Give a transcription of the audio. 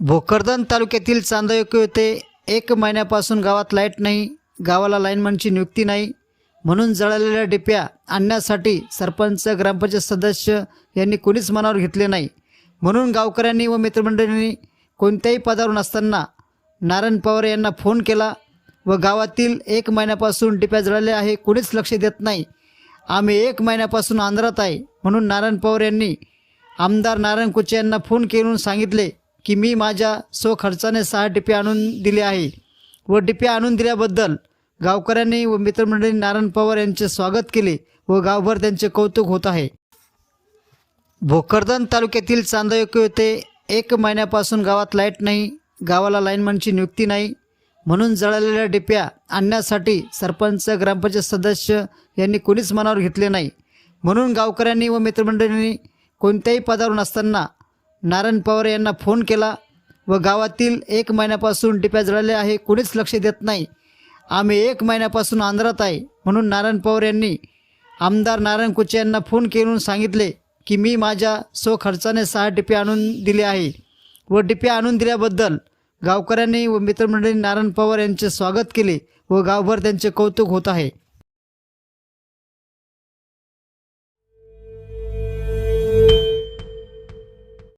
भोकरदन तालुक्यातील चांदोयक येथे एक महिन्यापासून गावात लाइट नाही गावाला लाईनमनची नियुक्ती नाही. म्हणून जळालेल्या डिप्या आणण्यासाठी सरपंच ग्रामपंचायत सदस्य यांनी कोणीच मनावर घेतले नाही. म्हणून गावकऱ्यांनी व मित्रमंडळींनी कोणत्याही पदावर नसताना नारायण पवार यांना फोन केला व गावातील एक महिन्यापासून डिप्या जळाल्या आहे कोणीच लक्ष देत नाही. आम्ही एक महिन्यापासून आंध्रात आहे म्हणून नारायण पवार यांनी आमदार नारायण कुचे यांना फोन करून सांगितले की मी माझ्या स्वखर्चाने सहा डिपे आणून दिले आहे. व डिपे आणून दिल्याबद्दल गावकऱ्यांनी व मित्रमंडळी नारायण पवार यांचे स्वागत केले व गावभर त्यांचे कौतुक होत आहे. भोकरदन तालुक्यातील चांदोयक येथे एक महिन्यापासून गावात लाइट नाही गावाला लाईनमनची नियुक्ती नाही. म्हणून जळालेल्या डिप्या आणण्यासाठी सरपंच ग्रामपंचायत सदस्य यांनी कोणीच मनावर घेतले नाही. म्हणून गावकऱ्यांनी व मित्रमंडळींनी कोणत्याही पदावर नसताना नारायण पवार यांना फोन केला व गावातील एक महिन्यापासून डिप्या जळाल्या आहे कोणीच लक्ष देत नाही. आम्ही एक महिन्यापासून आंध्रात आहे म्हणून नारायण पवार यांनी आमदार नारायण कुचे यांना फोन करून सांगितले की मी माझ्या स्वखर्चाने सहा डिपे आणून दिले आहे. व डिपे आणून दिल्याबद्दल गावकऱ्यांनी व मित्रमंडळी नारायण पवार यांचे स्वागत केले व गावभर त्यांचे कौतुक होत आहे.